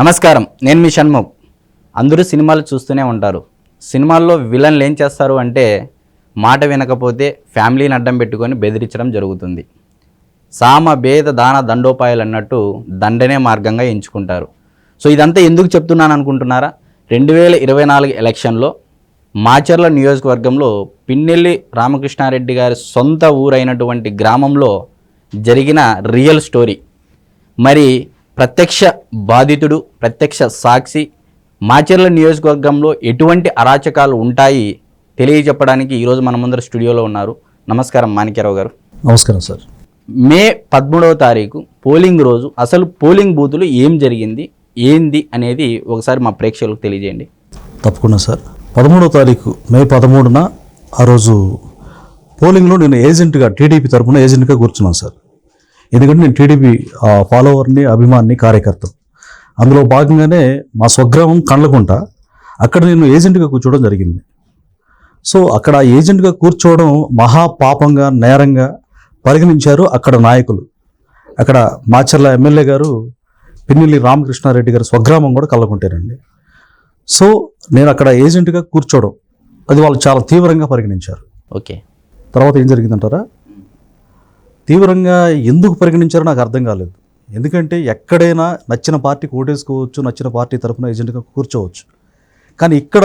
నమస్కారం. నేను మీ షణ్ముఖ్. అందరూ సినిమాలు చూస్తూనే ఉంటారు. సినిమాల్లో విలన్లు ఏం చేస్తారు అంటే మాట వినకపోతే ఫ్యామిలీని అడ్డం పెట్టుకొని బెదిరించడం జరుగుతుంది. సామ భేద దాన దండోపాయాలు అన్నట్టు దండనే మార్గంగా ఎంచుకుంటారు. సో ఇదంతా ఎందుకు చెప్తున్నాను అనుకుంటున్నారా? రెండు వేల ఇరవై నాలుగు ఎలక్షన్లో మాచర్ల నియోజకవర్గంలో పిన్నెల్లి రామకృష్ణారెడ్డి గారి సొంత ఊరైనటువంటి గ్రామంలో జరిగిన రియల్ స్టోరీ. మరి ప్రత్యక్ష బాధితుడు ప్రత్యక్ష సాక్షి మాచర్ల నియోజకవర్గంలో ఎటువంటి అరాచకాలు ఉంటాయి తెలియజెప్పడానికి ఈరోజు మన ముందర స్టూడియోలో ఉన్నారు. నమస్కారం మాణిక్యరావు గారు. నమస్కారం సార్. మే పదమూడవ తారీఖు పోలింగ్ రోజు. అసలు పోలింగ్ బూతులు ఏం జరిగింది ఏంది అనేది ఒకసారి మా ప్రేక్షకులకు తెలియజేయండి. తప్పకుండా సార్. పదమూడో తారీఖు మే పదమూడున ఆ రోజు పోలింగ్లో నేను ఏజెంట్గా టీడీపీ తరఫున ఏజెంట్గా కూర్చున్నాను సార్. ఎందుకంటే నేను టీడీపీ ఫాలోవర్ని అభిమాన్ని కార్యకర్త అందులో భాగంగానే మా స్వగ్రామం కండ్లకుంట అక్కడ నేను ఏజెంట్గా కూర్చోవడం జరిగింది. సో అక్కడ ఏజెంట్గా కూర్చోవడం మహా పాపంగా నేరంగా పరిగణించారు అక్కడ నాయకులు. అక్కడ మాచర్ల ఎమ్మెల్యే గారు పిన్నెల్లి రామకృష్ణారెడ్డి గారి స్వగ్రామం కూడా కళ్ళకుంటేనండి సో నేను అక్కడ ఏజెంట్గా కూర్చోవడం అది వాళ్ళు చాలా తీవ్రంగా పరిగణించారు. ఓకే. తర్వాత ఏం జరిగిందంటారా? తీవ్రంగా ఎందుకు పరిగణించారో నాకు అర్థం కాలేదు. ఎందుకంటే ఎక్కడైనా నచ్చిన పార్టీకి ఓటేసుకోవచ్చు నచ్చిన పార్టీ తరఫున ఏజెంట్గా కూర్చోవచ్చు. కానీ ఇక్కడ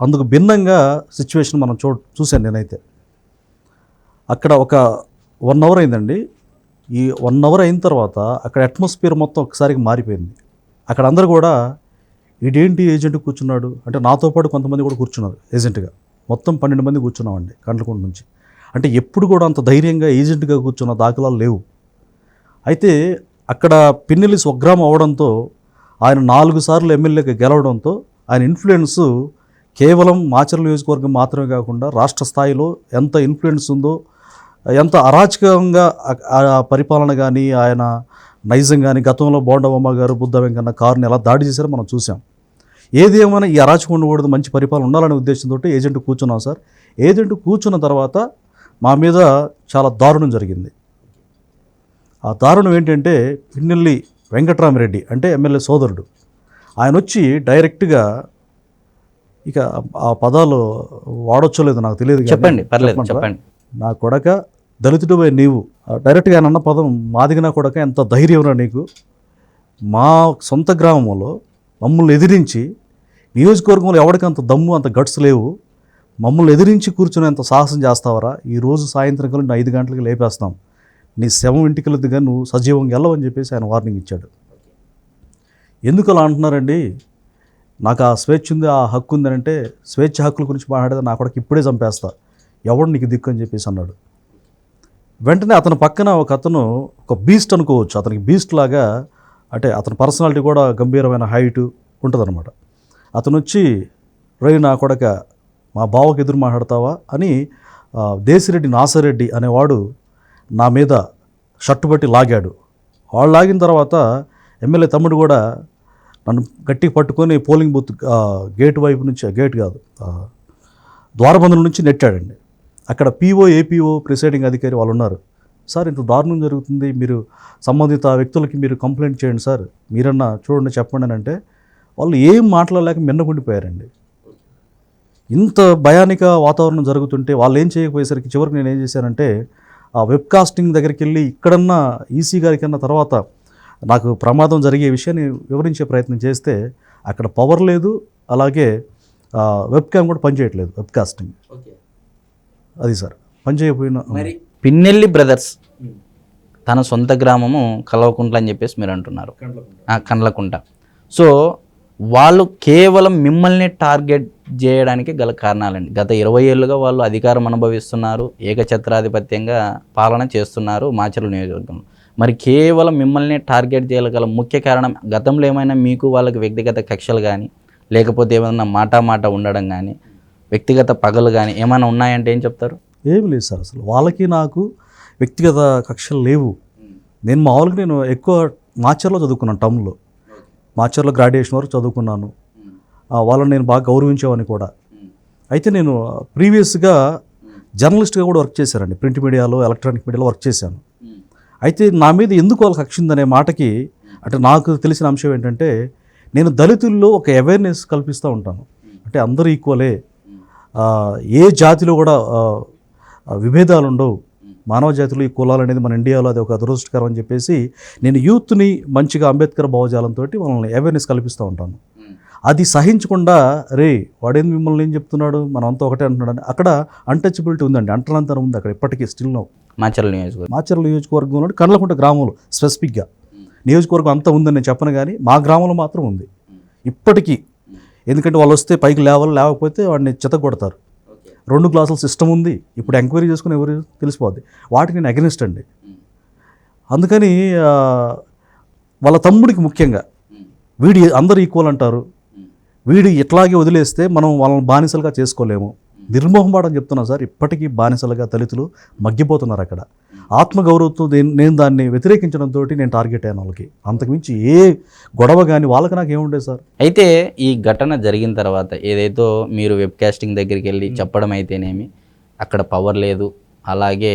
అందుకు భిన్నంగా సిచ్యువేషన్ మనం చూ చూశాను నేనైతే. అక్కడ ఒక వన్ అవర్ అయిందండి. ఈ వన్ అవర్ అయిన తర్వాత అక్కడ అట్మాస్ఫియర్ మొత్తం ఒకసారికి మారిపోయింది. అక్కడ అందరూ కూడా ఇదేంటి ఏజెంట్ కూర్చున్నాడు? అంటే నాతో పాటు కొంతమంది కూడా కూర్చున్నారు ఏజెంట్గా మొత్తం పన్నెండు మంది కూర్చున్నామండి కండ్లకుంట నుంచి. అంటే ఎప్పుడు కూడా అంత ధైర్యంగా ఏజెంట్గా కూర్చున్న దాఖలాలు లేవు. అయితే అక్కడ పిన్నెలి స్వగ్రామం అవడంతో ఆయన నాలుగు సార్లు ఎమ్మెల్యేగా గెలవడంతో ఆయన ఇన్ఫ్లుయెన్స్ కేవలం మాచర్ల నియోజకవర్గం మాత్రమే కాకుండా రాష్ట్ర స్థాయిలో ఎంత ఇన్ఫ్లుయెన్స్ ఉందో ఎంత అరాచకంగా ఆ- పరిపాలన కానీ ఆయన నైజం కానీ గతంలో బోండవమ్మ గారు బుద్ధ వెంకన్న కారుని ఎలా దాడి చేశారో మనం చూసాం ఏది ఏమైనా ఈ అరాచకం ఉండకూడదు మంచి పరిపాలన ఉండాలనే ఉద్దేశంతో ఏజెంట్ కూర్చున్నాం సార్. ఏజెంట్ కూర్చున్న తర్వాత మా మీద చాలా దారుణం జరిగింది. ఆ దారుణం ఏంటంటే పిన్నెల్లి వెంకట్రామరెడ్డి అంటే ఎమ్మెల్యే సోదరుడు. ఆయన వచ్చి డైరెక్ట్గా ఇక ఆ పదాలు వాడొచ్చో లేదో నాకు తెలియదు చెప్పండి పర్లేదు? చెప్పండి. నా కొడక దళితుడిపై నీవు. డైరెక్ట్గా ఆయన అన్న పదం మాదిగ నా కొడక ఎంత ధైర్యంరా నీకు. మా సొంత గ్రామంలో మమ్మల్ని ఎదిరించి నియోజకవర్గంలో ఎవరికి అంత దమ్ము అంత గట్స్ లేవు. మమ్మల్ని ఎదిరించి కూర్చునేంత సాహసం చేస్తావరా? ఈ రోజు సాయంత్రం కల్లా ఐదు గంటలకు లేపేస్తాం. నీ శవం ఇంటికి వెళ్ళదుగా నువ్వు సజీవంగా వెళ్ళవని చెప్పేసి ఆయన వార్నింగ్ ఇచ్చాడు. ఎందుకు అలా అంటున్నారండి? నాకు ఆ స్వేచ్ఛ ఉంది ఆ హక్కు ఉంది అంటే స్వేచ్ఛ హక్కుల గురించి మాట్లాడితే నా కొడుకు ఇప్పుడే చంపేస్తా. ఎవడు నీకు దిక్కు అని చెప్పేసి అన్నాడు. వెంటనే అతని పక్కన ఒక అతను ఒక బీస్ట్ అనుకోవచ్చు. అతనికి బీస్ట్ లాగా అంటే అతని పర్సనాలిటీ కూడా గంభీరమైన హైట్ ఉంటుందన్నమాట. అతను వచ్చి రై నా కొడక మా బావకి ఎదురు మాట్లాడతావా అని దేశిరెడ్డి నాసరెడ్డి అనేవాడు నా మీద షర్టు బట్టి లాగాడు. వాళ్ళు లాగిన తర్వాత ఎమ్మెల్యే తమ్ముడు కూడా నన్ను గట్టిగా పట్టుకొని పోలింగ్ బూత్ గేట్ వైపు నుంచి గేట్ కాదు ద్వారబంధం నుంచి నెట్టాడండి. అక్కడ పీఓ ఏపీఓ ప్రిసైడింగ్ అధికారి వాళ్ళు ఉన్నారు. సార్ ఇంత దారుణం జరుగుతుంది. మీరు సంబంధిత వ్యక్తులకి మీరు కంప్లైంట్ చేయండి సార్. మీరన్నా చూడండి చెప్పండి అని అంటే వాళ్ళు ఏం మాట్లాడలేక మిన్నకుండిపోయారండి ఇంత భయానిక వాతావరణం జరుగుతుంటే వాళ్ళు ఏం చేయకపోయేసరికి చివరికి నేను ఏం చేశానంటే ఆ వెబ్ కాస్టింగ్ దగ్గరికి వెళ్ళి ఇక్కడన్నా ఈసీ గారికి అన్న తర్వాత నాకు ప్రమాదం జరిగే విషయాన్ని వివరించే ప్రయత్నం చేస్తే అక్కడ పవర్ లేదు అలాగే ఆ, వెబ్ క్యామ్ కూడా పనిచేయట్లేదు వెబ్ కాస్టింగ్. అది సార్ పనిచేయకపోయినా మరి పిన్నెల్లి బ్రదర్స్ తన సొంత గ్రామము కలవకుంట్ల అని చెప్పేసి మీరు అంటున్నారు. ఆ, కండ్లకుంట సో వాళ్ళు కేవలం మిమ్మల్ని టార్గెట్ చేయడానికి గల కారణాలండి. గత ఇరవై ఏళ్ళుగా వాళ్ళు అధికారం అనుభవిస్తున్నారు ఏకఛత్రాధిపత్యంగా పాలన చేస్తున్నారు మాచర్ల నియోజకవర్గంలో. మరి కేవలం మిమ్మల్ని టార్గెట్ చేయగల ముఖ్య కారణం గతంలో ఏమైనా మీకు వాళ్ళకి వ్యక్తిగత కక్షలు కానీ లేకపోతే ఏమైనా మాటా మాట ఉండడం కానీ వ్యక్తిగత పగలు కానీ ఏమైనా ఉన్నాయంటే ఏం చెప్తారు? ఏమి లేదు సార్ అసలు. వాళ్ళకి నాకు వ్యక్తిగత కక్షలు లేవు. నేను మామూలుగా నేను ఎక్కువ మాచర్లో చదువుకున్నాను టౌన్లో. మాచర్లో గ్రాడ్యుయేషన్ వరకు చదువుకున్నాను. వాళ్ళని నేను బాగా గౌరవించేవాడిని కూడా. అయితే నేను ప్రీవియస్గా జర్నలిస్ట్గా కూడా వర్క్ చేశానండి ప్రింట్ మీడియాలో ఎలక్ట్రానిక్ మీడియాలో వర్క్ చేశాను. అయితే నా మీద ఎందుకు వాళ్ళకి కక్ష ఉందనే మాటకి అంటే నాకు తెలిసిన అంశం ఏంటంటే నేను దళితుల్లో ఒక అవేర్నెస్ కల్పిస్తూ ఉంటాను. అంటే అందరూ ఈక్వలే ఏ. జాతిలో కూడా విభేదాలు ఉండవు. మానవ జాతిలో ఈ కులాలు అనేది మన ఇండియాలో అది ఒక దురదృష్టకరం అని చెప్పేసి నేను యూత్ని మంచిగా అంబేద్కర్ భావజాలంతో వాళ్ళని అవేర్నెస్ కల్పిస్తూ ఉంటాను. అది సహించకుండా రే వాడేంది మిమ్మల్ని ఏం చెప్తున్నాడు? మనం అంతా ఒకటే అంటున్నాడు అని అక్కడ అన్టచబిలిటీ ఉందండి అంటనంతరం ఉంది అక్కడ ఇప్పటికీ స్టిల్ నో మాచర్ల నియోజకవర్గం. మాచర్ల నియోజకవర్గంలో కండ్లకుంట గ్రామంలో స్పెసిఫిక్గా నియోజకవర్గం అంతా ఉందని నేను చెప్పను కానీ మా గ్రామంలో మాత్రం ఉంది. ఇప్పటికీ. ఎందుకంటే వాళ్ళు వస్తే పైకి లేవాలి లేకపోతే వాడిని చెత్త కొడతారు రెండు క్లాసుల సిస్టమ్ ఉంది. ఇప్పుడు ఎంక్వైరీ చేసుకుని ఎవరు తెలిసిపోద్ది. వాటికి నేను అగెనిస్ట్ అండి. అందుకని వాళ్ళ తమ్ముడికి ముఖ్యంగా వీడి అందరు ఈక్వల్ అంటారు. వీడి ఇట్లాగే వదిలేస్తే మనం వాళ్ళని బానిసలుగా చేసుకోలేము. నిర్మోహమాటం చెప్తున్నా సార్ ఇప్పటికీ బానిసలుగా దళితులు మగ్గిపోతున్నారు అక్కడ. ఆత్మగౌరవంతో నేను నేను దాన్ని వ్యతిరేకించడంతో నేను టార్గెట్ అయ్యాను వాళ్ళకి. అంతకుమించి ఏ గొడవ కానీ వాళ్ళకి నాకు ఏముండే సార్? అయితే ఈ ఘటన జరిగిన తర్వాత ఏదైతే మీరు వెబ్ కాస్టింగ్ దగ్గరికి వెళ్ళి చెప్పడం అయితేనేమి అక్కడ పవర్ లేదు అలాగే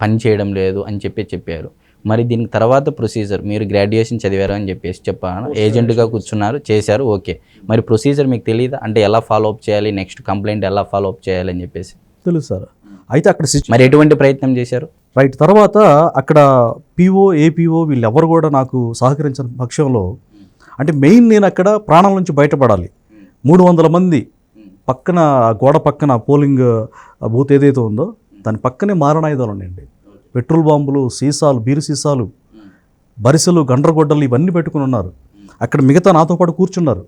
పని చేయడం లేదు అని చెప్పి చెప్పారు. మరి దీనికి తర్వాత ప్రొసీజర్ మీరు గ్రాడ్యుయేషన్ చదివారు అని చెప్పేసి చెప్పాను. ఏజెంట్గా కూర్చున్నారు చేశారు ఓకే. మరి ప్రొసీజర్ మీకు తెలియదా అంటే ఎలా ఫాలో అప్ చేయాలి నెక్స్ట్ కంప్లైంట్ ఎలా ఫాలో అప్ చేయాలి అని చెప్పేసి. తెలుసు సార్. అయితే అక్కడ మరి ఎటువంటి ప్రయత్నం చేశారు? రైట్ తర్వాత అక్కడ పిఓ ఏపీఓ వీళ్ళెవరు కూడా నాకు సహకరించిన పక్షంలో అంటే మెయిన్ నేను అక్కడ ప్రాణాల నుంచి బయటపడాలి. మూడు వందల మంది పక్కన ఆ గోడ పక్కన పోలింగ్ బూత్ ఏదైతే ఉందో దాని పక్కనే మారణాయుధాలు ఉన్నాయండి. పెట్రోల్ బాంబులు సీసాలు బీరు సీసాలు బరిసెలు గండ్రగొడ్డలు ఇవన్నీ పెట్టుకుని ఉన్నారు. అక్కడ మిగతా నాతో పాటు కూర్చున్నారు.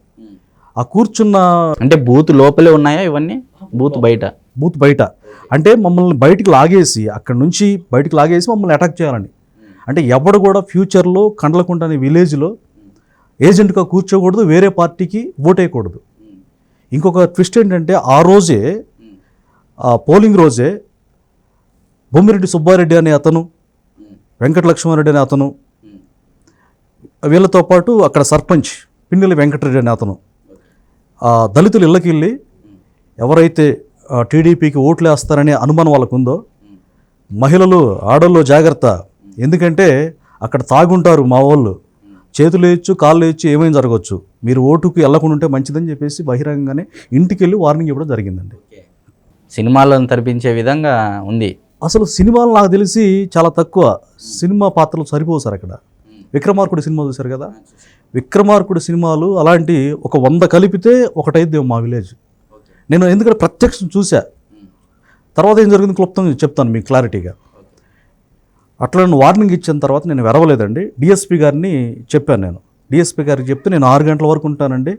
ఆ కూర్చున్న అంటే బూత్ లోపలే ఉన్నాయా ఇవన్నీ? బూత్ బయట? బూత్ బయట. అంటే మమ్మల్ని బయటికి లాగేసి అక్కడ నుంచి బయటికి లాగేసి మమ్మల్ని అటాక్ చేయాలని అంటే ఎవడు కూడా ఫ్యూచర్లో కండ్లకుంట అనే విలేజ్లో ఏజెంట్గా కూర్చోకూడదు వేరే పార్టీకి ఓటేయకూడదు ఇంకొక ట్విస్ట్ ఏంటంటే ఆ రోజే పోలింగ్ రోజే బొమ్మిరెడ్డి సుబ్బారెడ్డి అనే అతను వెంకటలక్ష్మారెడ్డి అనే అతను వీళ్ళతో పాటు అక్కడ సర్పంచ్ పిన్నెల వెంకటరెడ్డి అనే అతను దళితులు దళితుల ఇళ్ళకి వెళ్ళి ఎవరైతే టీడీపీకి ఓట్లు వేస్తారనే అనుమానం వాళ్ళకు ఉందో మహిళలు ఆడోళ్ళు జాగ్రత్త. ఎందుకంటే అక్కడ తాగుంటారు మా వాళ్ళు. చేతులు వేయచ్చు కాళ్ళు వేయచ్చు ఏమైనా జరగవచ్చు మీరు ఓటుకు వెళ్ళకుండా ఉంటే మంచిదని చెప్పేసి బహిరంగంగానే ఇంటికి వెళ్ళి వార్నింగ్ ఇవ్వడం జరిగిందండి. సినిమాలను తరిపించే విధంగా ఉంది. అసలు సినిమాలు నాకు తెలిసి చాలా తక్కువ. సినిమా పాత్రలు సరిపోవు సార్ అక్కడ. విక్రమార్కుడు సినిమా చూశారు కదా? విక్రమార్కుడు సినిమాలు అలాంటి ఒక వంద కలిపితే ఒకటైద్ది మా విలేజ్. నేను ఎందుకంటే ప్రత్యక్షం చూసా తర్వాత ఏం జరిగింది క్లుప్తంగా చెప్తాను మీకు క్లారిటీగా. అట్లా నేను వార్నింగ్ ఇచ్చిన తర్వాత నేను వెరవలేదండి. డిఎస్పి గారిని చెప్పాను నేను. డిఎస్పి గారికి చెప్తే నేను ఆరు గంటల వరకు ఉంటానండి.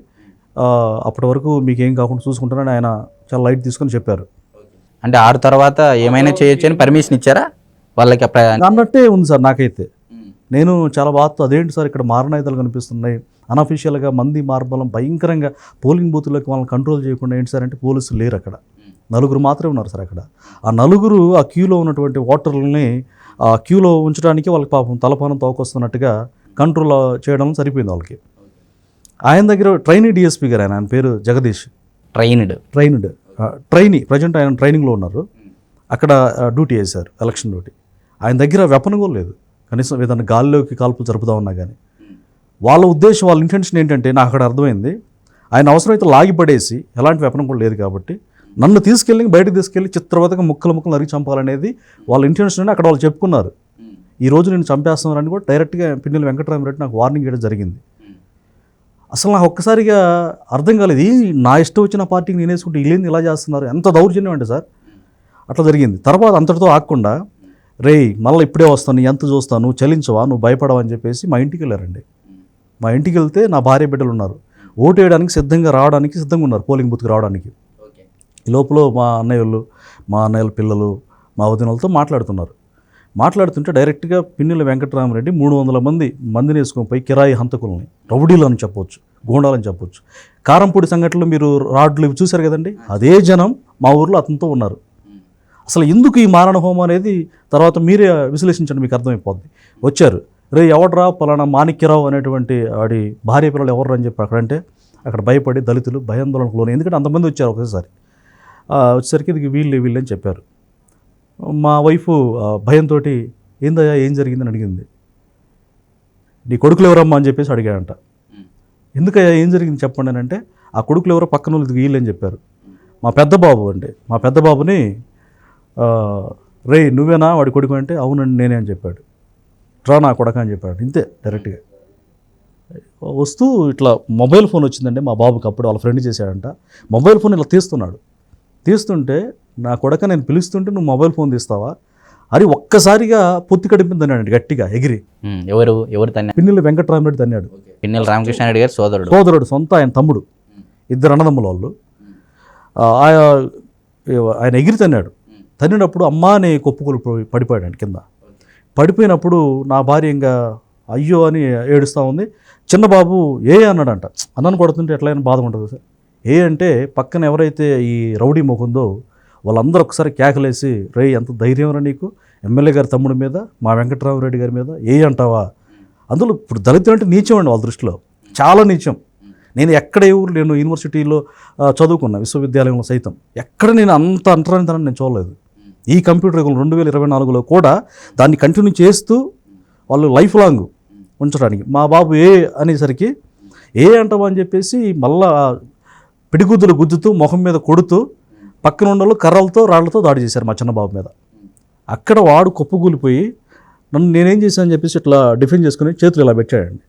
అప్పటి వరకు మీకు ఏం కాకుండా చూసుకుంటానని ఆయన చాలా లైట్ తీసుకొని చెప్పారు. అంటే ఆరు తర్వాత ఏమైనా చేయొచ్చు అని పర్మిషన్ ఇచ్చారా? వాళ్ళకి అన్నట్టే ఉంది సార్ నాకైతే. నేను చాలా బాగా అదేంటి సార్ ఇక్కడ మారణాయుధాలు కనిపిస్తున్నాయి? అనఫీషియల్గా మంది మార్బలం భయంకరంగా పోలింగ్ బూత్లోకి వాళ్ళని కంట్రోల్ చేయకుండా ఏంటి సార్ అంటే పోలీసులు లేరు అక్కడ. నలుగురు మాత్రమే ఉన్నారు సార్ అక్కడ. ఆ నలుగురు ఆ క్యూలో ఉన్నటువంటి ఓటర్లని ఆ క్యూలో ఉంచడానికి వాళ్ళకి పాపం తలపానం తోకొస్తున్నట్టుగా కంట్రోల్ చేయడం సరిపోయింది వాళ్ళకి. ఆయన దగ్గర ట్రైనీ డిఎస్పీ గారు ఆయన ఆయన పేరు Jagadish. Trained. Trained. Trainee present ఆయన ట్రైనింగ్లో ఉన్నారు. అక్కడ డ్యూటీ చేశారు ఎలక్షన్ డ్యూటీ. ఆయన దగ్గర వెపన్ కూడా లేదు. కనీసం ఏదైనా గాల్లోకి కాల్పులు జరుపుతా ఉన్నా కానీ వాళ్ళ ఉద్దేశం వాళ్ళ ఇంటెన్షన్ ఏంటంటే నాకు అక్కడ అర్థమైంది. ఆయన అవసరమైతే లాగిపడేసి ఎలాంటి వెపనం కూడా లేదు కాబట్టి నన్ను తీసుకెళ్ళి బయటకు తీసుకెళ్ళి చిత్రవతగా ముక్కలు ముక్కలు నరికి చంపాలనేది వాళ్ళ ఇంటెన్షన్ అని అక్కడ వాళ్ళు చెప్పుకున్నారు. ఈ రోజు నేను చంపేస్తున్నారని కూడా డైరెక్ట్గా పిన్నెల వెంకటరామరెడ్డి నాకు వార్నింగ్ ఇవ్వడం జరిగింది. అసలు నాకు ఒక్కసారిగా అర్థం కాలేదు. నా ఇష్టం వచ్చిన పార్టీకి నేనేసుకుంటే వీళ్ళేంది ఇలా చేస్తున్నారు? ఎంత దౌర్జన్యం అంటే సార్. అట్లా జరిగింది. తర్వాత అంతటితో ఆగకుండా రేయ్ మళ్ళీ ఇప్పుడే వస్తాను నీ ఎంత చూస్తాను నువ్వు చలించవా నువ్వు భయపడవా అని చెప్పేసి మా ఇంటికి వెళ్ళారండి. మా ఇంటికి వెళ్తే నా భార్య బిడ్డలు ఉన్నారు. ఓటు వేయడానికి సిద్ధంగా రావడానికి సిద్ధంగా ఉన్నారు పోలింగ్ బూత్కి రావడానికి. ఈ లోపల మా అన్నయ్యలు మా అన్నయ్యల పిల్లలు మా వదినలతో మాట్లాడుతున్నారు. మాట్లాడుతుంటే డైరెక్ట్గా పిన్నెల వెంకటరామరెడ్డి మూడు వందల మంది మందిని వేసుకొని పోయి కిరాయి హంతకులని రౌడీలు అని చెప్పొచ్చు గోండాలని చెప్పొచ్చు. కారంపూడి సంఘటనలో మీరు రాడ్లు ఇవి చూశారు కదండి? అదే జనం మా ఊర్లో అతనితో ఉన్నారు. అసలు ఎందుకు ఈ మారణ హోమం అనేది తర్వాత మీరే విశ్లేషించండి మీకు అర్థమైపోద్ది. వచ్చారు. రే ఎవడరా పలానా మాణిక్యరావు అనేటువంటి వాడి భార్య పిల్లలు ఎవరు అని చెప్పి అక్కడంటే అక్కడ భయపడి దళితులు భయాందోళనకు లోను ఎందుకంటే అంతమంది వచ్చారు ఒకసారి. వచ్చేసరికి ఇది వీళ్ళు వీళ్ళు అని చెప్పారు. మా వైఫ్ భయంతో ఏందయ్యా ఏం జరిగిందని అడిగింది. నీ కొడుకులు ఎవరమ్మా అని చెప్పేసి అడిగాడంట. ఎందుకయ్యా ఏం జరిగింది చెప్పండి అని అంటే ఆ కొడుకులు ఎవరో పక్కన వీళ్ళు వీళ్ళని చెప్పారు. మా పెద్ద బాబు అండి మా పెద్ద బాబుని రే నువ్వేనా వాడి కొడుకు అంటే? అవునండి నేనే అని చెప్పాడు. రా నా కొడక అని చెప్పాడు. ఇంతే డైరెక్ట్గా. వస్తూ ఇట్లా మొబైల్ ఫోన్ వచ్చిందండి మా బాబుకి అప్పుడు వాళ్ళ ఫ్రెండ్ చేశాడంట. మొబైల్ ఫోన్ ఇలా తీస్తున్నాడు. తీస్తుంటే నా కొడక నేను పిలుస్తుంటే నువ్వు మొబైల్ ఫోన్ తీస్తావా? అది ఒక్కసారిగా పొత్తి కడిపిందన్నాడు గట్టిగా ఎగిరి. ఎవరు ఎవరు తన్న పిన్నెల్లి వెంకట్రామరెడ్డి తన్నాడు. పిన్నెల రామకృష్ణారెడ్డి గారి సోదరుడు. సోదరుడు సొంత ఆయన తమ్ముడు. ఇద్దరు అన్నదమ్ముల వాళ్ళు. ఆయన ఎగిరి తన్నాడు. తన్నినప్పుడు అమ్మా అని కొప్పుకొని పోయి- పడిపోయాడు కింద. పడిపోయినప్పుడు నా భార్య ఇంకా అయ్యో అని ఏడుస్తూ ఉంది. చిన్న బాబు ఏ అన్నాడంట. అన్నను కొడుతుంటే ఎట్లయినా బాధ ఉంటుంది సార్. ఏ అంటే పక్కన ఎవరైతే ఈ రౌడీ మొకుందో వాళ్ళందరూ ఒకసారి కేకలేసి రే ఎంత ధైర్యం రా నీకు. ఎమ్మెల్యే గారి తమ్ముడి మీద మా వెంకటరామరెడ్డి గారి మీద ఏ అంటావా? అందులో ఇప్పుడు దళితులు అంటే నీచం అండి వాళ్ళ దృష్టిలో. చాలా నీచం. నేను ఎక్కడ ఏ ఊరు నేను యూనివర్సిటీలో చదువుకున్నా విశ్వవిద్యాలయంలో సైతం. ఎక్కడ నేను అంత అంటరానితనం నేను చూడలేదు. ఈ కంప్యూటర్ యుగం రెండు వేల ఇరవై నాలుగులో కూడా దాన్ని కంటిన్యూ చేస్తూ వాళ్ళు లైఫ్ లాంగ్ ఉంచడానికి. మా బాబు ఏ అనేసరికి ఏ అంటావా అని చెప్పేసి మళ్ళా పిడిగుద్దులు గుద్దుతూ మొహం మీద కొడుతూ పక్కన ఉన్న కర్రలతో రాళ్ళతో దాడి చేశారు మా చిన్న బాబు మీద. అక్కడ వాడు కుప్పగూలిపోయి నన్ను నేనేం చేశాను? అని చెప్పేసి ఇట్లా డిఫెండ్ చేసుకుని చేతులు ఇలా పెట్టాడండి.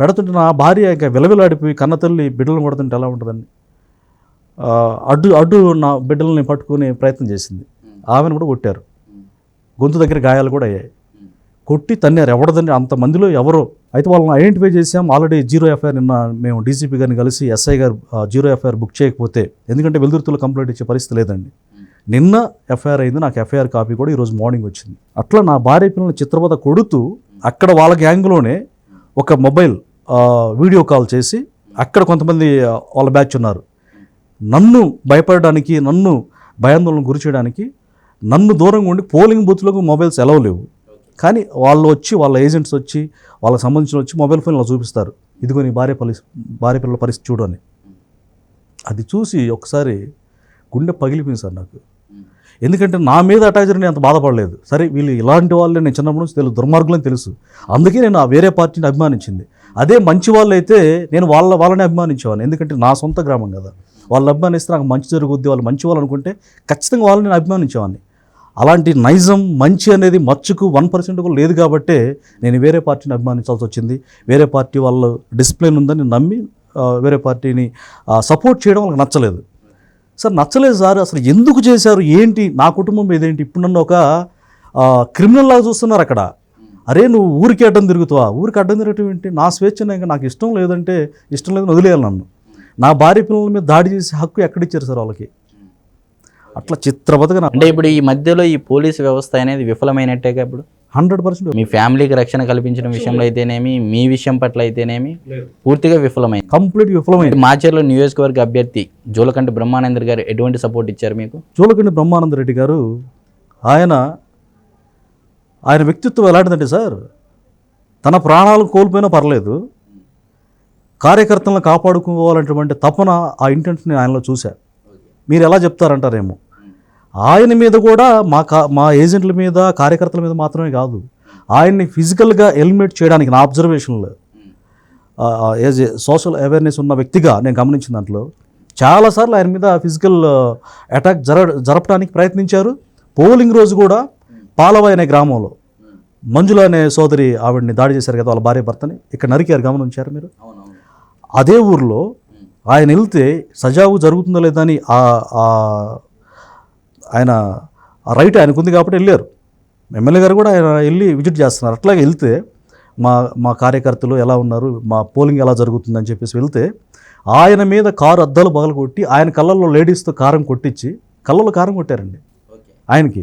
పెడుతుంటే నా భార్య ఇంకా విలవిలాడిపోయి కన్న తల్లి బిడ్డలను కొడుతుంటే ఎలా ఉంటుందండి? అడ్డు అడ్డు నా బిడ్డలని పట్టుకునే ప్రయత్నం చేసింది. ఆమెను కూడా కొట్టారు. గొంతు దగ్గర గాయాలు కూడా అయ్యాయి. కొట్టి తన్నారు ఎవడదని అంతమందిలో ఎవరో అయితే వాళ్ళని ఐడెంటిఫై చేసాం ఆల్రెడీ జీరో ఎఫ్ఐఆర్ నిన్న మేము డీసీపీ గారిని కలిసి ఎస్ఐ గారు జీరో ఎఫ్ఐఆర్ బుక్ చేయకపోతే ఎందుకంటే వెలుదుర్తులు కంప్లైంట్ ఇచ్చే పరిస్థితి లేదండి. నిన్న ఎఫ్ఐఆర్ అయింది నాకు ఎఫ్ఐఆర్ కాపీ కూడా ఈరోజు మార్నింగ్ వచ్చింది. అట్లా నా భార్య పిల్లల్ని చిత్రపద కొడుతూ అక్కడ వాళ్ళ గ్యాంగ్లోనే ఒక మొబైల్ వీడియో కాల్ చేసి అక్కడ కొంతమంది వాళ్ళ బ్యాచ్ ఉన్నారు. నన్ను భయపడడానికి నన్ను భయాందోళన గురి చేయడానికి నన్ను దూరంగా ఉండి పోలింగ్ బూత్లకు మొబైల్స్ ఎలా లేవు. కానీ వాళ్ళు వచ్చి వాళ్ళ ఏజెంట్స్ వచ్చి వాళ్ళకి సంబంధించిన వచ్చి మొబైల్ ఫోన్లో చూపిస్తారు. ఇదిగో నీ భార్య పలి భార్య పిల్లల పరిస్థితి చూడు అని. అది చూసి ఒకసారి గుండె పగిలిపోయింది సార్ నాకు. ఎందుకంటే నా మీద అటాచర్ నేను అంత బాధపడలేదు. సరే వీళ్ళు ఇలాంటి వాళ్ళే నేను చిన్నప్పటి నుంచి తెలుసు దుర్మార్గులని తెలుసు. అందుకే నేను ఆ వేరే పార్టీని అభిమానించింది. అదే మంచి వాళ్ళు అయితే నేను వాళ్ళ వాళ్ళని అభిమానించేవాను ఎందుకంటే నా సొంత గ్రామం కదా. వాళ్ళు అభిమానిస్తే నాకు మంచి జరుగుద్ది వాళ్ళు మంచి వాళ్ళు అనుకుంటే ఖచ్చితంగా వాళ్ళని నేను అభిమానించేవాడిని. అలాంటి నైజం మంచి అనేది మచ్చుకు వన్ పర్సెంట్ కూడా లేదు కాబట్టే నేను వేరే పార్టీని అభిమానించాల్సి వచ్చింది. వేరే పార్టీ వాళ్ళ డిసిప్లిన్ ఉందని నమ్మి వేరే పార్టీని సపోర్ట్ చేయడం వాళ్ళకి నచ్చలేదు. సార్ నచ్చలేదు సార్ అసలు ఎందుకు చేశారు? ఏంటి? నా కుటుంబం ఇదేంటి ఇప్పుడు నన్ను ఒక క్రిమినల్ లాగా చూస్తున్నారు అక్కడ. అరే నువ్వు ఊరికి అడ్డం తిరుగుతావా? ఊరికి అడ్డం తిరగటం ఏంటి? నా స్వేచ్ఛ ఇంకా నాకు ఇష్టం లేదంటే ఇష్టం లేదని వదిలేయాలి నన్ను. నా భార్య పిల్లల మీద దాడి చేసే హక్కు ఎక్కడిచ్చారు సార్ వాళ్ళకి? అట్లా చిత్రబతగా అంటే ఇప్పుడు ఈ మధ్యలో ఈ పోలీసు వ్యవస్థ అనేది విఫలమైనట్టేగా ఇప్పుడు? Hundred percent. మీ ఫ్యామిలీకి రక్షణ కల్పించడం విషయంలో అయితేనేమి మీ విషయం పట్ల అయితేనేమి పూర్తిగా విఫలమైంది. కంప్లీట్ విఫలమైంది. మాచర్లో నియోజకవర్గ అభ్యర్థి జోలకంటి బ్రహ్మానందర్ గారు ఎటువంటి సపోర్ట్ ఇచ్చారు మీకు? చూలకండి బ్రహ్మానంద రెడ్డి గారు ఆయన ఆయన వ్యక్తిత్వం ఎలాంటిదంటే సార్ తన ప్రాణాలు కోల్పోయినా పర్లేదు కార్యకర్తలను కాపాడుకోవాలనేటువంటి తపన ఆ ఇంటెన్షన్ ఆయనలో చూశా. మీరు ఎలా చెప్తారంటారేమో? ఆయన మీద కూడా మా కా మా ఏజెంట్ల మీద కార్యకర్తల మీద మాత్రమే కాదు. ఆయన్ని ఫిజికల్గా ఎలిమినేట్ చేయడానికి నా అబ్జర్వేషన్లో ఏజ్ సోషల్ అవేర్నెస్ ఉన్న వ్యక్తిగా నేను గమనించిన దాంట్లో చాలాసార్లు ఆయన మీద ఫిజికల్ అటాక్ జర జరపడానికి ప్రయత్నించారు. పోలింగ్ రోజు కూడా పాలవ అనే గ్రామంలో మంజుల అనే సోదరి ఆవిడని దాడి చేశారు కదా వాళ్ళ భార్య భర్తని. ఇక్కడ నరికారు గమనించారు మీరు? అదే ఊర్లో ఆయన వెళ్తే సజావు జరుగుతుందో లేదా అని ఆయన రైట్ ఆయనకు ఉంది కాబట్టి వెళ్ళారు. ఎమ్మెల్యే గారు కూడా ఆయన వెళ్ళి విజిట్ చేస్తున్నారు. అట్లాగే వెళ్తే మా మా కార్యకర్తలు ఎలా ఉన్నారు మా పోలింగ్ ఎలా జరుగుతుందని చెప్పేసి వెళ్తే ఆయన మీద కారు అద్దాలు పగలు కొట్టి ఆయన కళ్ళల్లో లేడీస్తో కారం కొట్టించి కళ్ళలో కారం కొట్టారండి ఆయనకి.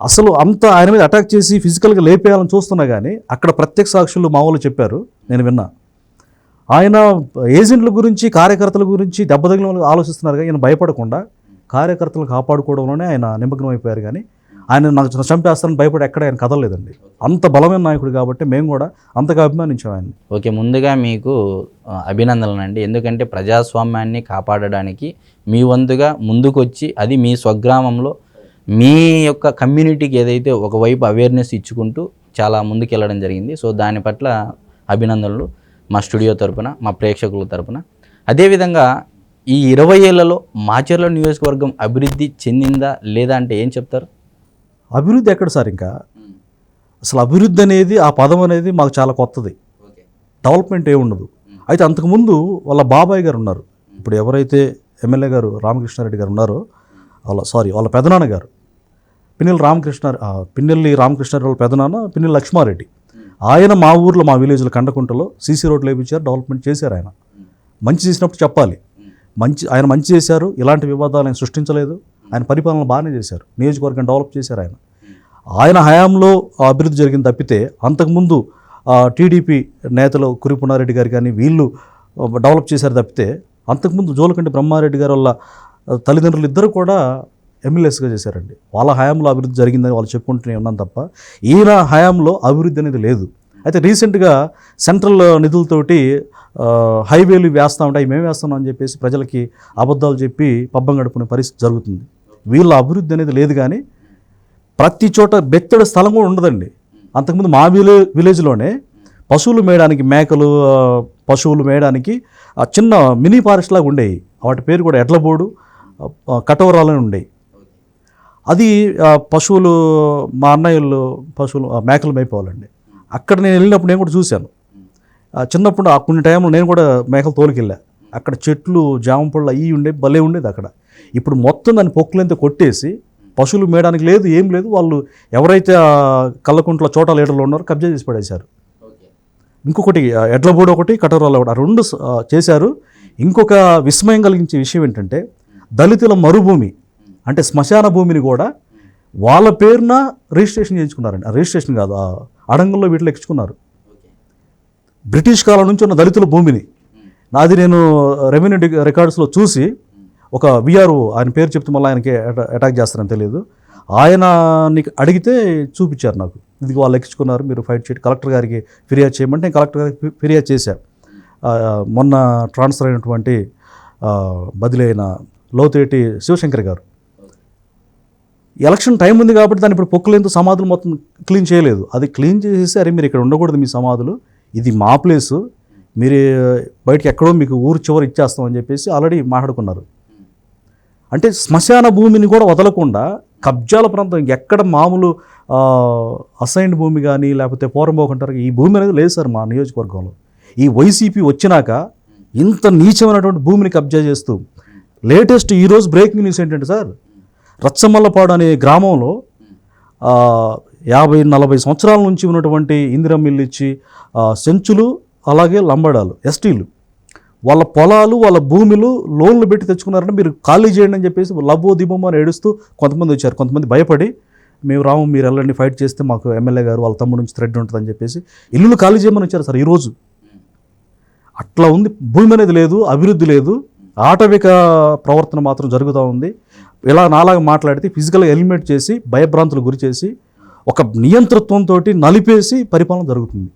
అసలు అంత ఆయన మీద అటాక్ చేసి ఫిజికల్గా లేపేయాలని చూస్తున్నా కానీ అక్కడ ప్రత్యక్ష సాక్షులు మా వాళ్ళు చెప్పారు. నేను విన్నా. ఆయన ఏజెంట్ల గురించి కార్యకర్తల గురించి దెబ్బతగిన వాళ్ళు ఆలోచిస్తున్నారు కానీ ఈయన భయపడకుండా కార్యకర్తలను కాపాడుకోవడంలోనే ఆయన నిమగ్నం అయిపోయారు కానీ ఆయన నాకు చంపేస్తానని భయపడి ఎక్కడ ఆయన కదలలేదండి. అంత బలమైన నాయకుడు కాబట్టి మేము కూడా అంతగా అభిమానించాం ఆయన్ని. ఓకే ముందుగా మీకు అభినందనలు అండి ఎందుకంటే ప్రజాస్వామ్యాన్ని కాపాడడానికి మీ వంతుగా ముందుకొచ్చి అది మీ స్వగ్రామంలో మీ యొక్క కమ్యూనిటీకి ఏదైతే ఒకవైపు అవేర్నెస్ ఇచ్చుకుంటూ చాలా ముందుకెళ్ళడం జరిగింది. సో దాని పట్ల అభినందనలు. మా స్టూడియో తరపున మా ప్రేక్షకుల తరపున. అదేవిధంగా ఈ ఇరవై ఏళ్ళలో మాచర్ల నియోజకవర్గం అభివృద్ధి చెందిందా లేదా అంటే ఏం చెప్తారు? అభివృద్ధి ఎక్కడ సార్ ఇంకా? అసలు అభివృద్ధి అనేది ఆ పదం అనేది మాకు చాలా కొత్తది. డెవలప్మెంట్ ఏ ఉండదు అయితే అంతకుముందు వాళ్ళ బాబాయ్ గారు ఉన్నారు. ఇప్పుడు ఎవరైతే ఎమ్మెల్యే గారు రామకృష్ణారెడ్డి గారు ఉన్నారో వాళ్ళ సారీ వాళ్ళ పెదనాన్న గారు. పిన్నెల్లి రామకృష్ణ పిన్నెల్లి రామకృష్ణారెడ్డి వాళ్ళ పెదనాన్న పిన్నెల్లి లక్ష్మారెడ్డి. ఆయన మా ఊర్లో మా విలేజ్లో కండకుంటలో సీసీ రోడ్లు వేయించారు డెవలప్మెంట్ చేశారు ఆయన. మంచి చేసినప్పుడు చెప్పాలి. మంచి ఆయన మంచి చేశారు ఇలాంటి వివాదాలు ఆయన సృష్టించలేదు. ఆయన పరిపాలన బాగానే చేశారు. నియోజకవర్గం డెవలప్ చేశారు ఆయన. ఆయన హయాంలో అభివృద్ధి జరిగింది తప్పితే అంతకుముందు టీడీపీ నేతలు కురిపునారెడ్డి గారు కానీ వీళ్ళు డెవలప్ చేశారు తప్పితే అంతకుముందు జోలకంటి బ్రహ్మారెడ్డి గారు వాళ్ళ తల్లిదండ్రులు ఇద్దరు కూడా ఎమ్మెల్యేస్గా చేశారండి. వాళ్ళ హయాంలో అభివృద్ధి జరిగిందని వాళ్ళు చెప్పుకుంటూనే ఉన్నాం తప్ప ఈయన హయాంలో అభివృద్ధి అనేది లేదు. అయితే రీసెంట్గా సెంట్రల్ నిధులతోటి హైవేలు వేస్తా ఉంటాయి మేము వేస్తున్నాం అని చెప్పేసి ప్రజలకి అబద్ధాలు చెప్పి పబ్బం గడుపునే పరిస్థితి జరుగుతుంది. వీళ్ళ అభివృద్ధి అనేది లేదు కానీ ప్రతి చోట బెత్తడి స్థలం కూడా ఉండదండి. అంతకుముందు మా విలే విలేజ్లోనే పశువులు మేయడానికి మేకలు పశువులు మేయడానికి ఆ చిన్న మినీ ఫారెస్ట్ లాగా ఉండేవి. వాటి పేరు కూడా ఎడ్లబోడు కటోరాలని ఉండేవి. అది పశువులు మా అన్నయ్యలు పశువులు మేకలు మేయిపోవాలండి అక్కడ నేను వెళ్ళినప్పుడు నేను కూడా చూశాను. చిన్నప్పుడు ఆ కొన్ని టైంలో నేను కూడా మేకలు తోలుకెళ్ళా. అక్కడ చెట్లు జామపళ్ళు అవి ఉండేవి భలే ఉండేది అక్కడ. ఇప్పుడు మొత్తం దాన్ని పొక్కులంతా కొట్టేసి పశువులు మేయడానికి లేదు ఏం లేదు. వాళ్ళు ఎవరైతే కళ్ళకుంట్ల చోట లీడర్లు ఉన్నారో కబ్జా చేసి పడేశారు. ఇంకొకటి ఆ, ఒకటి కటోరాలు ఒకటి ఆ రెండు చేశారు. ఇంకొక విస్మయం కలిగించే విషయం ఏంటంటే దళితుల మరుభూమి అంటే శ్మశాన భూమిని కూడా వాళ్ళ పేరున రిజిస్ట్రేషన్ చేయించుకున్నారండి. ఆ రిజిస్ట్రేషన్ కాదు ఆ అడంగంలో వీటిలో ఎక్కించుకున్నారు. బ్రిటిష్ కాలం నుంచి ఉన్న దళితుల భూమిని. నాది నేను రెవెన్యూ డి- రికార్డ్స్లో చూసి ఒక విఆర్ఓ ఆయన పేరు చెప్తే మళ్ళీ ఆయనకి అటా- అటాక్ చేస్తారని తెలియదు. ఆయన నీకు అడిగితే చూపించారు నాకు. ఇది వాళ్ళు ఎక్కించుకున్నారు మీరు ఫైట్ చేయండి. కలెక్టర్ గారికి ఫిర్యాదు చేయమంటే నేను కలెక్టర్ గారికి ఫిర్యాదు చేశాను మొన్న ట్రాన్స్ఫర్ అయినటువంటి బదిలీ అయిన లోతేటి శివశంకర్ గారు. ఎలక్షన్ టైం ఉంది కాబట్టి దాన్ని ఇప్పుడు పొక్కులేందుకు సమాధులు మొత్తం క్లీన్ చేయలేదు. అది క్లీన్ చేసేసి అరే మీరు ఇక్కడ ఉండకూడదు మీ సమాధులు. ఇది మా ప్లేసు. మీరు బయటకి ఎక్కడో మీకు ఊరు చివరి ఇచ్చేస్తామని చెప్పేసి ఆల్రెడీ మాట్లాడుకున్నారు. అంటే శ్మశాన భూమిని కూడా వదలకుండా కబ్జాల ప్రాంతం ఎక్కడ మామూలు అసైన్డ్ భూమి కానీ లేకపోతే పోరంబోకుంటారు ఈ భూమి అనేది లేదు సార్ మా నియోజకవర్గంలో. ఈ వైసీపీ వచ్చినాక ఇంత నీచమైనటువంటి భూమిని కబ్జా చేస్తూ లేటెస్ట్ ఈరోజు బ్రేకింగ్ న్యూస్ ఏంటంటే సార్ రచ్చమల్లపాడు అనే గ్రామంలో యాభై నలభై సంవత్సరాల నుంచి ఉన్నటువంటి ఇందిరం మిల్లు ఇచ్చి సెంచులు అలాగే లంబడాలు ఎస్టీలు. వాళ్ళ పొలాలు వాళ్ళ భూములు లోన్లు పెట్టి తెచ్చుకున్నారంటే మీరు ఖాళీ చేయండి అని చెప్పేసి లబ్బో దిబో అని ఏడుస్తూ కొంతమంది వచ్చారు. కొంతమంది భయపడి మేము రాము మీరు వెళ్ళండి ఫైట్ చేస్తే మాకు ఎమ్మెల్యే గారు వాళ్ళ తమ్ముడు నుంచి థ్రెడ్ ఉంటుందని చెప్పేసి ఇల్లులు ఖాళీ చేయమని వచ్చారు సార్ ఈరోజు. అట్లా ఉంది. భూమి అనేది లేదు అభివృద్ధి లేదు. ఆటవిక ప్రవర్తన మాత్రం జరుగుతూ ఉంది. ఇలా నాలాగా మాట్లాడితే ఫిజికల్గా ఎలిమినేట్ చేసి భయభ్రాంతులు గురి చేసి ఒక నియంతృత్వంతో నలిపేసి పరిపాలన జరుగుతుంది.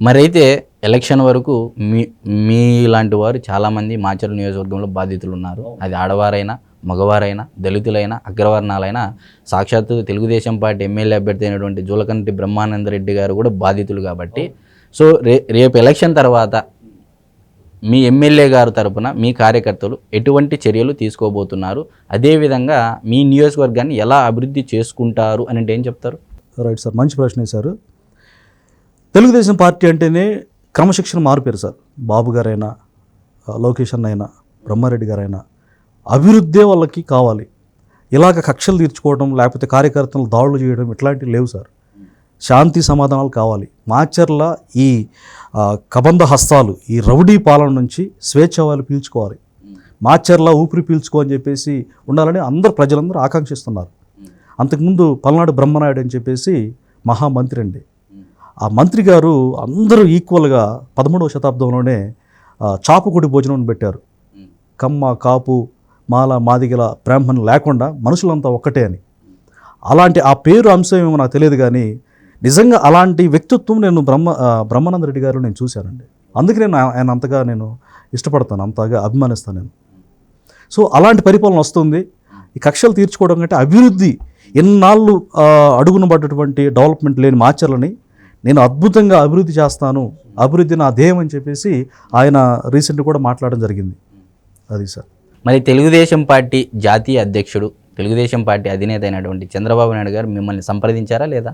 మరైతే ఎలక్షన్ వరకు మీ మీ లాంటి వారు చాలామంది మాచర్ల నియోజకవర్గంలో బాధితులు ఉన్నారు అది ఆడవారైనా మగవారైనా దళితులైనా అగ్రవర్ణాలైనా సాక్షాత్తు తెలుగుదేశం పార్టీ ఎమ్మెల్యే అభ్యర్థి అయినటువంటి జూలకంటి బ్రహ్మానందరెడ్డి గారు కూడా బాధితులు కాబట్టి. సో రే రేపు ఎలక్షన్ తర్వాత మీ ఎమ్మెల్యే గారు తరపున మీ కార్యకర్తలు ఎటువంటి చర్యలు తీసుకోబోతున్నారు? అదేవిధంగా మీ నియోజకవర్గాన్ని ఎలా అభివృద్ధి చేసుకుంటారు అని అంటే ఏం చెప్తారు? రైట్ సార్ మంచి ప్రశ్న సార్. తెలుగుదేశం పార్టీ అంటేనే క్రమశిక్షణ మారిపోయారు సార్. బాబు గారైనా లోకేష్ అన్న అయినా బ్రహ్మారెడ్డి గారైనా అభివృద్ధే వాళ్ళకి కావాలి. ఇలాగ కక్షలు తీర్చుకోవడం లేకపోతే కార్యకర్తలు దాడులు చేయడం ఇట్లాంటివి లేవు సార్. శాంతి సమాధానాలు కావాలి. మాచర్ల ఈ కబంధ హస్తాలు ఈ రౌడీ పాలన నుంచి స్వేచ్ఛ వాళ్ళు పీల్చుకోవాలి. మాచర్ల ఊపిరి పీల్చుకో అని చెప్పేసి ఉండాలని అందరు ప్రజలందరూ ఆకాంక్షిస్తున్నారు. అంతకుముందు పల్నాడు బ్రహ్మనాయుడు అని చెప్పేసి మహామంత్రి అండి. ఆ మంత్రి గారు అందరూ ఈక్వల్గా పదమూడవ శతాబ్దంలోనే చాపుకుడి భోజనం పెట్టారు. కమ్మ కాపు మాల మాదిగల బ్రాహ్మణ్ లేకుండా మనుషులంతా ఒక్కటే అని. అలాంటి ఆ పేరు అంశం ఏమో నాకు తెలియదు కానీ నిజంగా అలాంటి వ్యక్తిత్వం నేను బ్రహ్మ బ్రహ్మానంద రెడ్డి గారు నేను చూశానండి. అందుకే నేను ఆయన అంతగా నేను ఇష్టపడతాను అంతగా అభిమానిస్తాను నేను. సో అలాంటి పరిపాలన వస్తుంది. ఈ కక్షలు తీర్చుకోవడం కంటే అభివృద్ధి ఎన్నాళ్ళు అడుగున పడ్డటువంటి డెవలప్మెంట్ లేని మార్చర్లని నేను అద్భుతంగా అభివృద్ధి చేస్తాను అభివృద్ధి నా ధ్యేయం అని చెప్పేసి ఆయన రీసెంట్గా కూడా మాట్లాడడం జరిగింది. అది సార్. మరి తెలుగుదేశం పార్టీ జాతీయ అధ్యక్షుడు తెలుగుదేశం పార్టీ అధినేత అయినటువంటి చంద్రబాబు నాయుడు గారు మిమ్మల్ని సంప్రదించారా లేదా?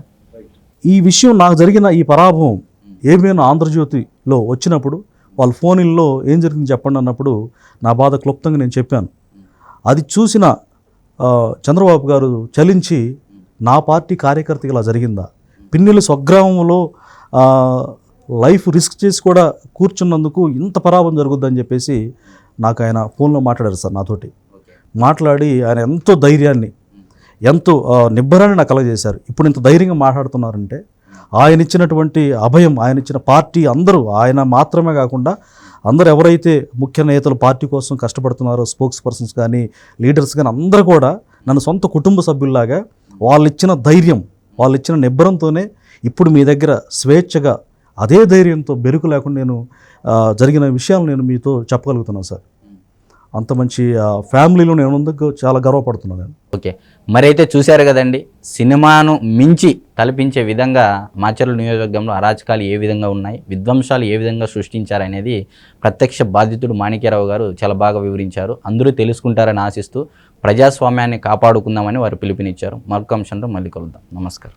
ఈ విషయం నాకు జరిగిన ఈ పరాభవం ఏమైనా ఆంధ్రజ్యోతిలో వచ్చినప్పుడు వాళ్ళ ఫోన్లో ఏం జరిగింది చెప్పండి అన్నప్పుడు నా బాధ క్లుప్తంగా నేను చెప్పాను. అది చూసిన చంద్రబాబు గారు చలించి నా పార్టీ కార్యకర్తకి ఇలా జరిగిందా? పిన్నెల స్వగ్రామంలో లైఫ్ రిస్క్ చేసి కూడా కూర్చున్నందుకు ఇంత పరాభం జరుగుద్దని చెప్పేసి నాకు ఆయన ఫోన్లో మాట్లాడారు సార్ నాతోటి. మాట్లాడి ఆయన ఎంతో ధైర్యాన్ని ఎంతో నిబ్బరాన్ని నాకు కలగజేశారు. ఇప్పుడు ఇంత ధైర్యంగా మాట్లాడుతున్నారంటే ఆయన ఇచ్చినటువంటి అభయం ఆయన ఇచ్చిన పార్టీ అందరూ ఆయన మాత్రమే కాకుండా అందరు ఎవరైతే ముఖ్య నేతలు పార్టీ కోసం కష్టపడుతున్నారో స్పోక్స్ పర్సన్స్ కానీ లీడర్స్ కానీ అందరూ కూడా నన్ను సొంత కుటుంబ సభ్యుల్లాగా వాళ్ళు ఇచ్చిన ధైర్యం వాళ్ళు ఇచ్చిన నిబ్బరంతోనే ఇప్పుడు మీ దగ్గర స్వేచ్ఛగా అదే ధైర్యంతో బెరుకు లేకుండా నేను జరిగిన విషయాలు నేను మీతో చెప్పగలుగుతున్నాను సార్. అంత మంచి ఫ్యామిలీలో నేను ఉన్నందుకు చాలా గర్వపడుతున్నాను నేను. ఓకే. మరైతే చూశారు కదండి సినిమాను మించి తలపించే విధంగా మాచర్ల నియోజకవర్గంలో అరాచకాలు ఏ విధంగా ఉన్నాయి విధ్వంసాలు ఏ విధంగా సృష్టించారనేది ప్రత్యక్ష బాధితుడు మాణిక్యరావు గారు చాలా బాగా వివరించారు. అందరూ తెలుసుకుంటారని ఆశిస్తూ ప్రజాస్వామ్యాన్ని కాపాడుకుందామని వారు పిలుపునిచ్చారు. మరొక అంశంలో మళ్ళీ కలుద్దాం. నమస్కారం.